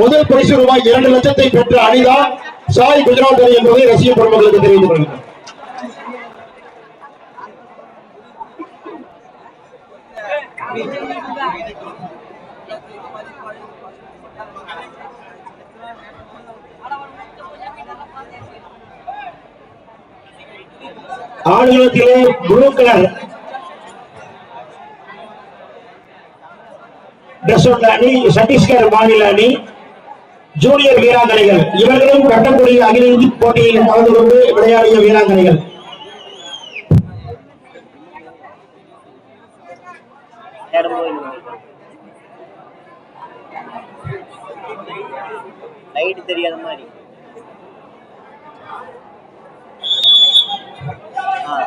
முதல் பரிசு ரூபாய் இரண்டு லட்சத்தை பெற்ற அனிதா சாய் குஜராத் அணி என்பதை ரசிக பெருமக்களுக்கு தெரிவித்துக் கொள்கிறேன். ஆடுகளத்திலே ப்ளூ கலர். டெசோட் அணி சத்தீஸ்கர் மாநில அணி. ஜூனியர் வீராங்கனைகள். இவர்களும் கட்டக்கூடிய அகில இந்திய போட்டியில் கலந்து கொண்டு விளையாடிய வீராங்கனைகள். லைட் தெரியாத மாதிரி. ஆ.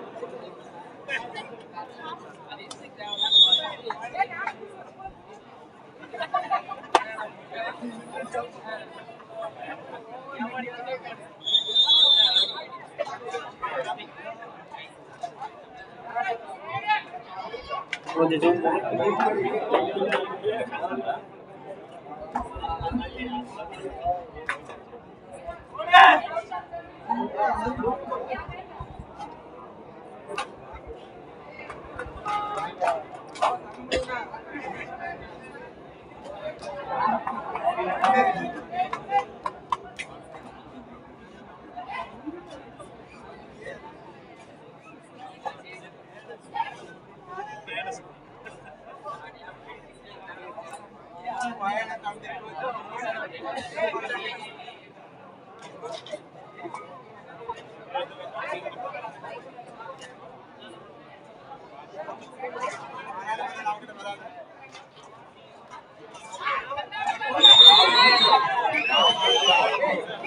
되죠?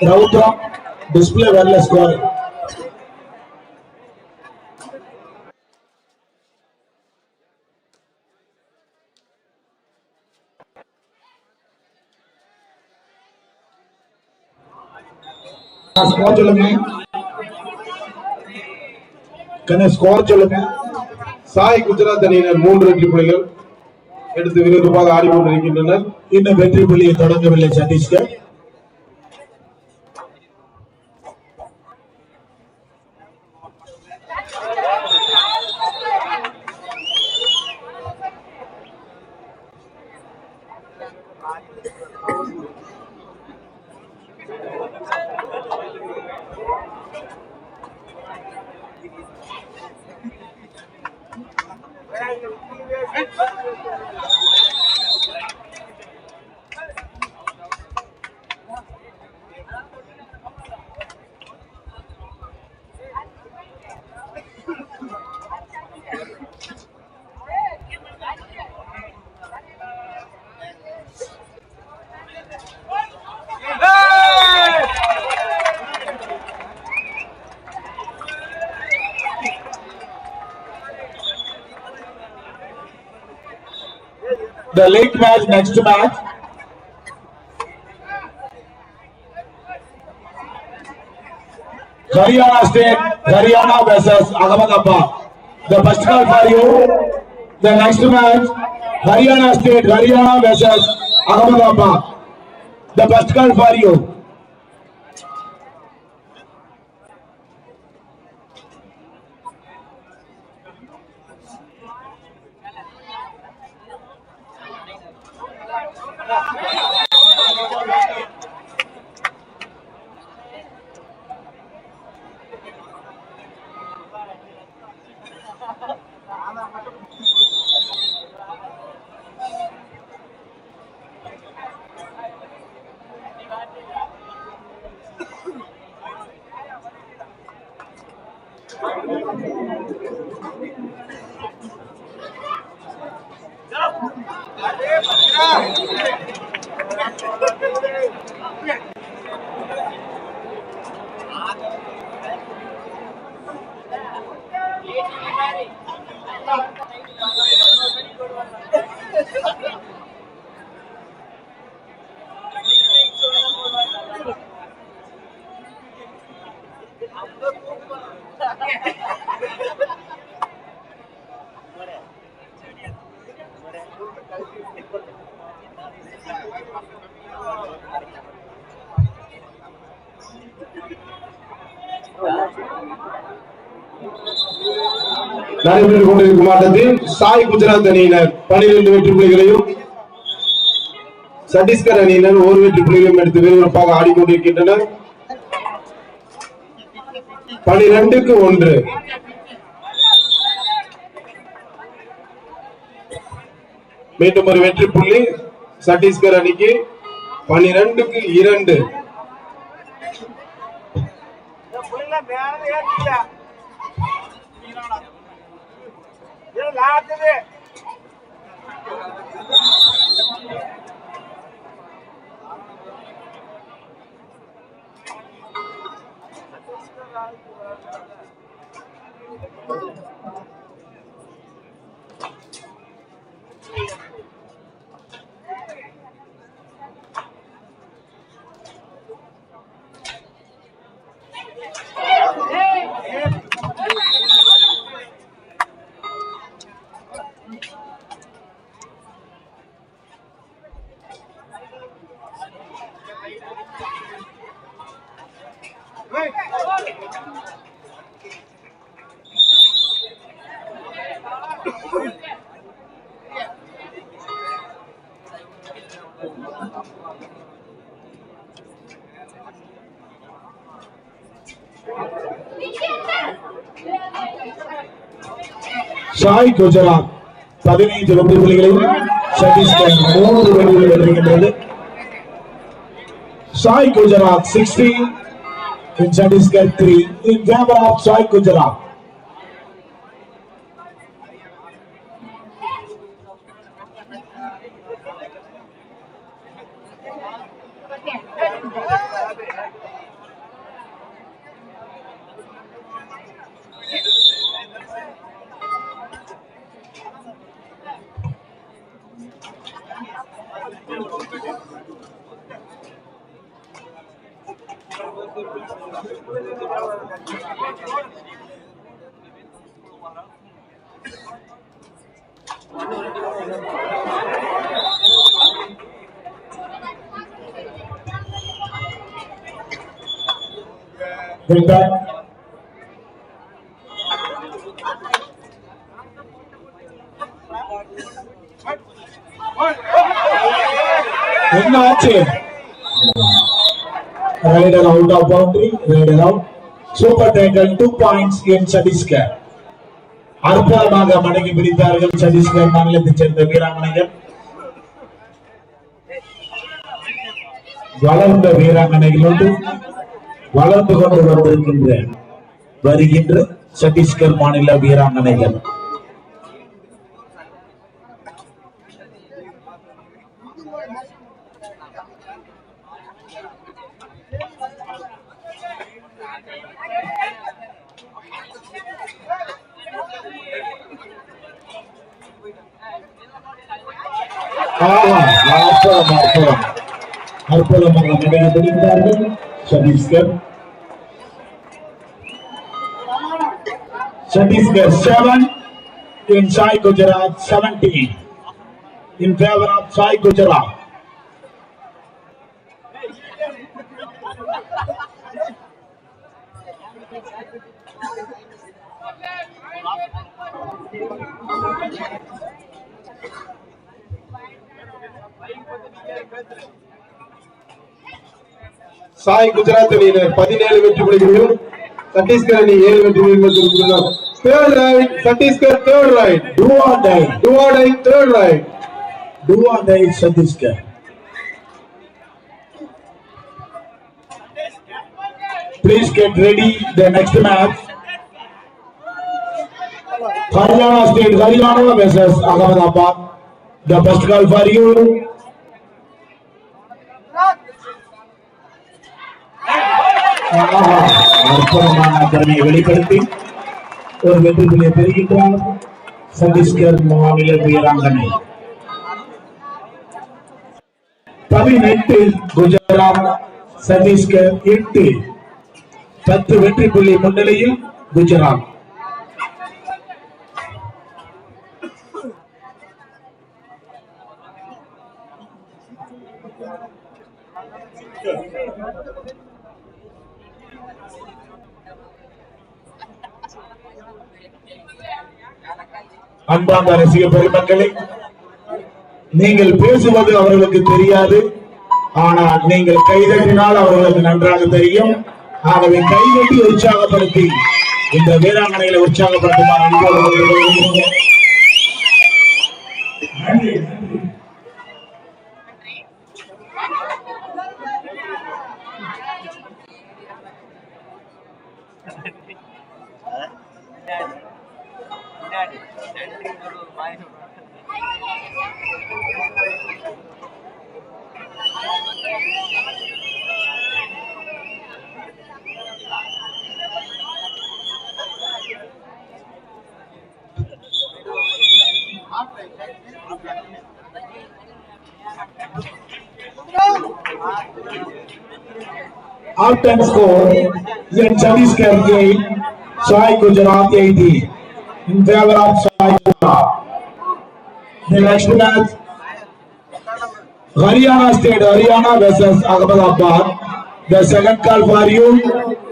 Prabhu display well score score சொல்லுங்க கண்ணே ஸ்கோர் சொல்லுங்க சாய் குஜராத் அணியினர் மூன்று வெற்றி புள்ளிகள். எடுத்து விறுவிறுப்பாக ஆடி கொண்டிருக்கின்றனர். இன்னும் வெற்றி புள்ளியை தொடங்கவில்லை Chhattisgarh The late match, next match. Haryana State, Haryana versus Ahmedabad. The first call for you. The next match, Haryana State, Haryana versus Ahmedabad. The first call for you. trabajando நடைபெற்றுக் கொண்டிருக்கும் ஆட்டத்தில் சாய் குஜராத் அணியினர் பனிரெண்டு வெற்றி புள்ளிகளையும் சட்டீஸ்கர் அணியினர் ஒரு வெற்றி புள்ளிகளையும் எடுத்து விறுவிறுப்பாக ஆடிக்கொண்டிருக்கின்றனர். பனிரெண்டுக்கு ஒன்று. மீண்டும் ஒரு வெற்றி புள்ளி. சத்தீஸ்கர் அணிக்கு பனிரெண்டுக்கு இரண்டு. சாய் குஜராத் பதினைந்து வெற்றி புள்ளிகளையும் சத்தீஸ்கர் மூன்று வெற்றிகள் வருகின்றது Sai Gujarat sixteen Chhattisgarh three in favour of Sai Gujarat Bring back. என்ன ஆச்சு Raider out of boundary, Raider out. super Title, two points in Chhattisgarh. அற்புதமாக மடங்கி பிடித்தார்கள் சத்தீஸ்கர் மாநிலத்தைச் சேர்ந்த வீராங்கனைகள் வளர்ந்த வீராங்கனைகளோடு வளர்ந்து கொண்டு வந்திருக்கின்ற வருகின்ற சத்தீஸ்கர் மாநில வீராங்கனைகள் Chhattisgarh. Chhattisgarh seven in Sai Gujarat seventeen in favour of Sai Gujarat. Sai Gujarat அணியினர் பதினேழு வெற்றி புள்ளிகளையும் சத்தீஸ்கர் அணி ஏழு வெற்றி புள்ளிகள் பெற்றிருக்கின்றனர் third raid Chhattisgarh third raid Do or die, டுவாடை third raid do or die Chhattisgarh. Please get ready the next match. Haryana State, Haryana versus Ahmedabad. The best call for you. அற்புதமான திறமையை வெளிப்படுத்தி ஒரு வெற்றி புள்ளியை பெறுகின்றார். சத்தீஸ்கர் மாநில வீராங்கனை. பதினெட்டு குஜராத் சத்தீஸ்கர் எட்டு. பத்து வெற்றி புள்ளி முன்னிலையில் குஜராத். அன்பார்ந்த ரசிக பெருமக்களே நீங்கள் பேசுவது அவர்களுக்கு தெரியாது. ஆனால் நீங்கள் கைதட்டினால் அவர்களுக்கு நன்றாக தெரியும். ஆகவே கைதட்டி உற்சாகப்படுத்தி இந்த வீராங்கனைகளை உற்சாகப்படுத்துமாறு அன்போடு கேட்டுக்கொள்கிறேன். आउट टाइम स्कोर यह चालीस के साई गुजरात यही थी in favor of Sai The next match, Haryana State, Haryana versus Ahmedabad. The second call for you.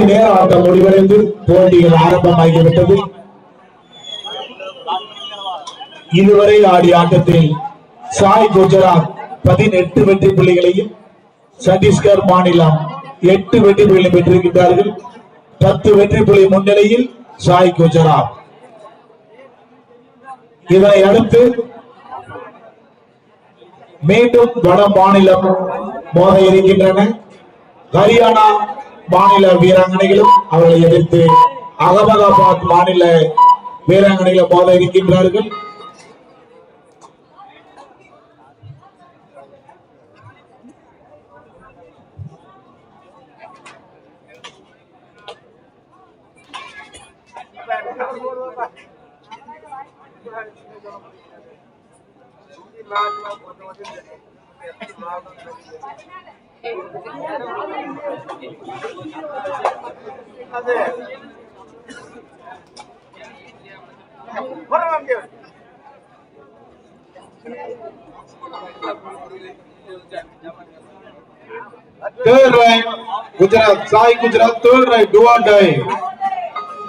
பகுதி நேர ஆட்டம் முடிவடைந்து போட்டிகள் ஆரம்பமாகிவிட்டது. இதுவரை ஆடிய ஆட்டத்தில் சாய் குஜராத் பதினெட்டு வெற்றி புள்ளிகளையும் சத்தீஸ்கர் மாநிலம் எட்டு வெற்றி புள்ளிகளை பெற்றிருக்கின்றார்கள். பத்து வெற்றி புள்ளி முன்னிலையில் சாய் குஜராத். இதனை அடுத்து மீண்டும் வட மாநிலம் மோத இருக்கின்றன. ஹரியானா மாநில வீராங்கனைகளும் அவர்களை எதிர்த்து அகமதாபாத் மாநில வீராங்கனைகளும் மோத இருக்கின்றார்கள். Third right, Gujarat, Sai Gujarat, third right, do or die.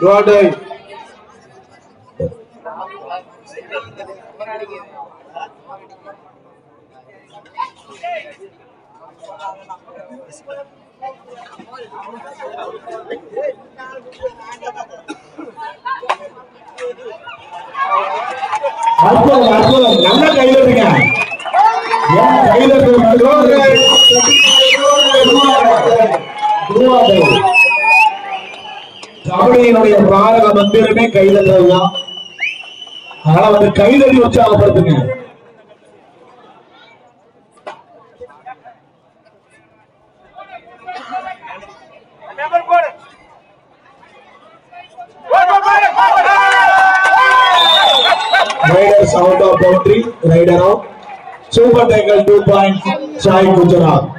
Do or die. அற்புதம் அற்புதம் நல்ல கைதட்டுங்க இருக்க? கைதட்டு Third right, கபடியினுடைய பாரக மந்திரமே கைதட்டுறதுதான் அதனால வந்து Kaithady உற்சாகப்படுத்துங்க. Out of boundary, right around. Super tackle, two points, Chai Gujarat.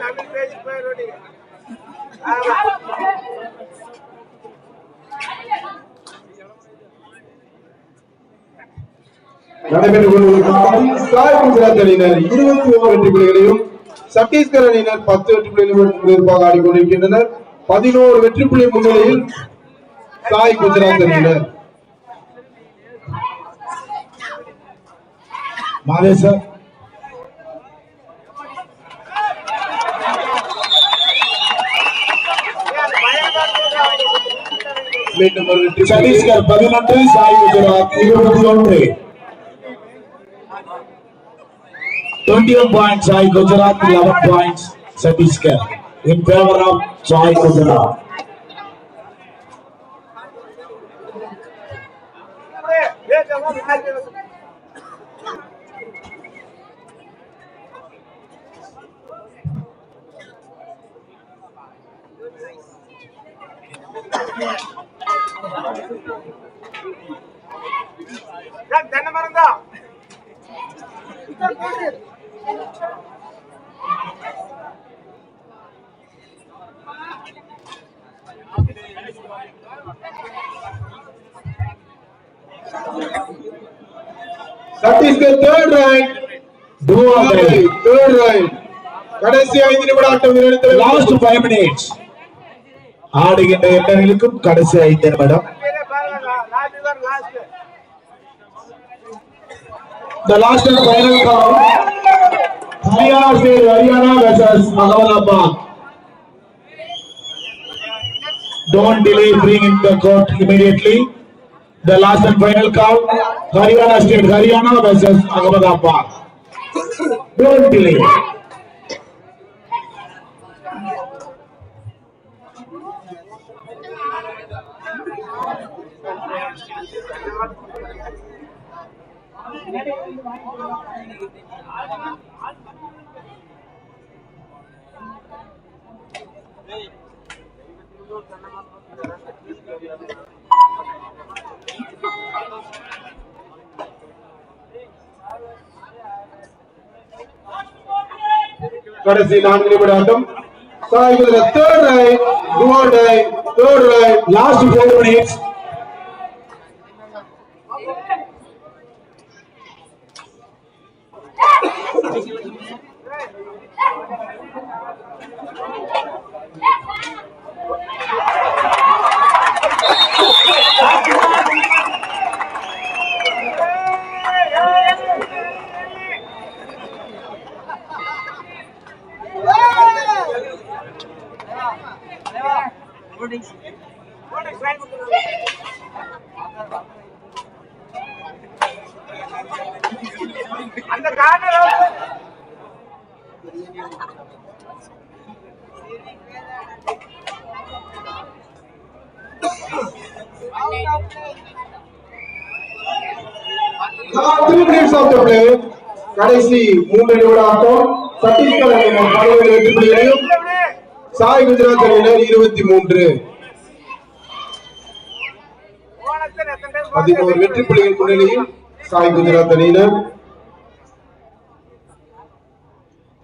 Tamil பேசி போயிடுவீங்க நடைபெற்றுக் கொண்டிருக்கும் சாய் குஜராத் அணியினர் இருபத்தி ஓரு வெற்றி புள்ளிகளையும் சத்தீஸ்கர் அணியினர் பத்து வெற்றி புள்ளிகளையும் முன்னிருப்பாக ஆடிக்கொண்டிருக்கின்றனர். பதினோரு வெற்றி புள்ளி முன்னிலையில் சாய் குஜராத் அணியினர். மாதேசர் மீண்டும் ஒரு வெற்றி புள்ளி. சத்தீஸ்கர் பதினொன்று சாய் குஜராத் இருபத்தி ஒன்று twenty one point Sai Gujarat eleven points Chhattisgarh in favour of Sai Gujarat கடைசி ஐந்து நிமிட ஆட்டம் லாஸ்ட் ஃபைவ் மினிட்ஸ் ஆடுகின்ற எண்ணங்களுக்கும் கடைசி ஐந்து நிமிடம் The last and final count. Haryana State, Haryana versus Ahmedabad. Don't delay, bring in the court immediately. The last and final count. Haryana State, Haryana versus Ahmedabad. Don't delay. கடைசி நான்கு நிமிட ஆட்டம் Sai third raid third raid last raid minutes அந்த காரணம் three minutes of the play கடைசி மூன்று நிமிட ஆட்டம் சத்தீஸ்கர் அணியினர் பதினேழு வெற்றி புள்ளிகளையும் சாய் குஜராத் அணியினர் இருபத்தி மூன்று போனத்தில் எத்தனை டைம் பதினோரு வெற்றி புள்ளிகள் முன்னிலையில் சாய் குஜராத் அணியினர்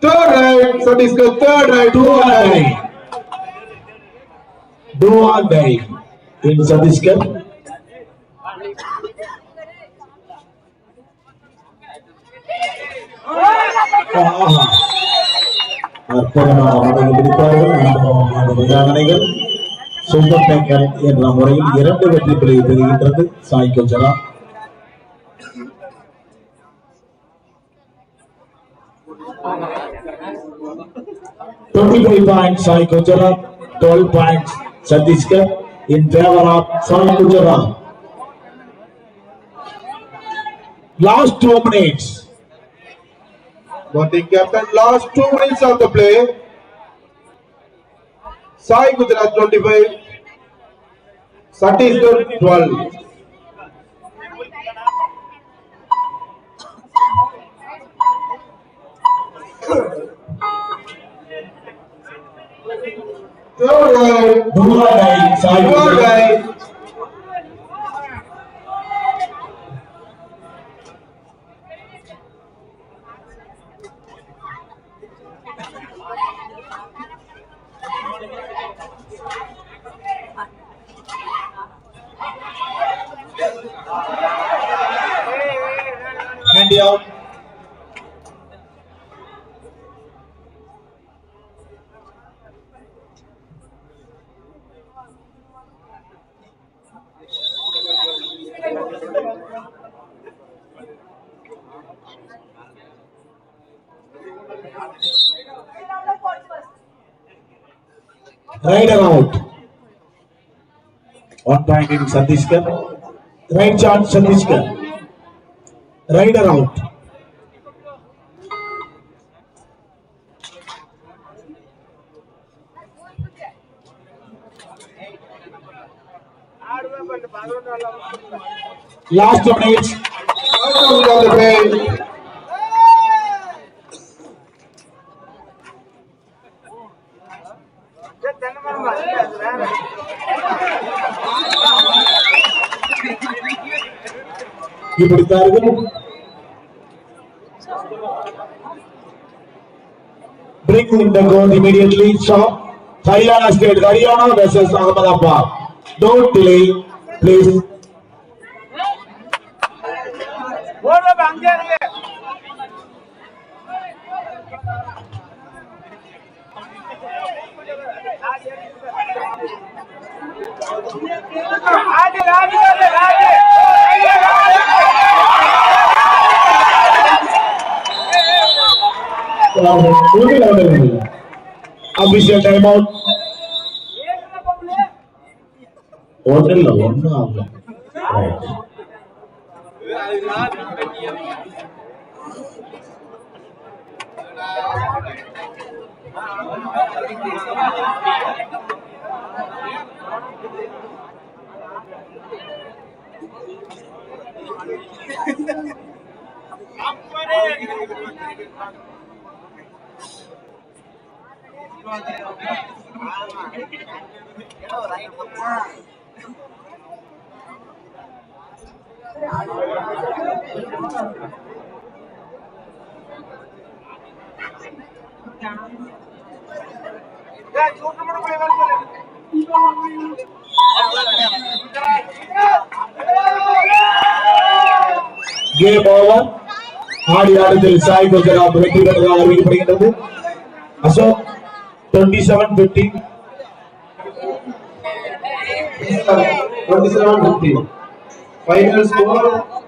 third raid Chhattisgarh third raid Do or die. Do or die. In Chhattisgarh. ஆஹா. அற்புதமாக ஆடைகள் பிடித்தார்கள் நாடகமான வீராங்கனைகள் சூப்பர் டேங்கர் என்ற முறையில் இரண்டு வெற்றி பிழையை பெறுகின்றது Sai கோஜலா twenty point Sai Gujarat twelve point Chhattisgarh in favour of Sai Gujarat last two minutes the captain last two minutes of the play. Sai Gujarat 25, Chhattisgarh 12. Third guy. Dua guy, Sai Fourth raider out one point in Chhattisgarh raid charge Chhattisgarh raider out last of next இப்படித்தார்கள் Bring in the goal immediately. Stop. Haryana State, Haryana versus Ahmedabad. Don't delay, please. ஓடுறப்ப அங்கே இருக்கு Raju official time out హోటల్లో ఉన్నా game over ஆடி ஆட்டத்தில் சாய் குஜராத் வெற்றி பெற்றதாக அறிவிக்கப்படுகின்றது Ashok twenty seven fifty twenty seven fifty final score